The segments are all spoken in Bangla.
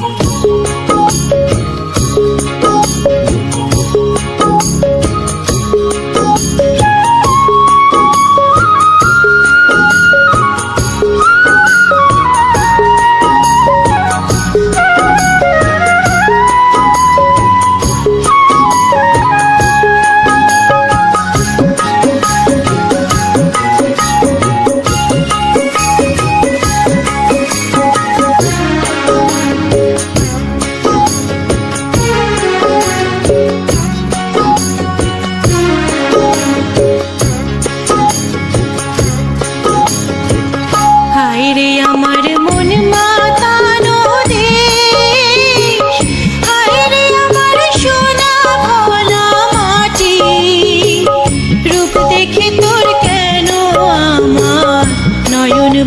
Música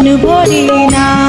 মন ভরে না।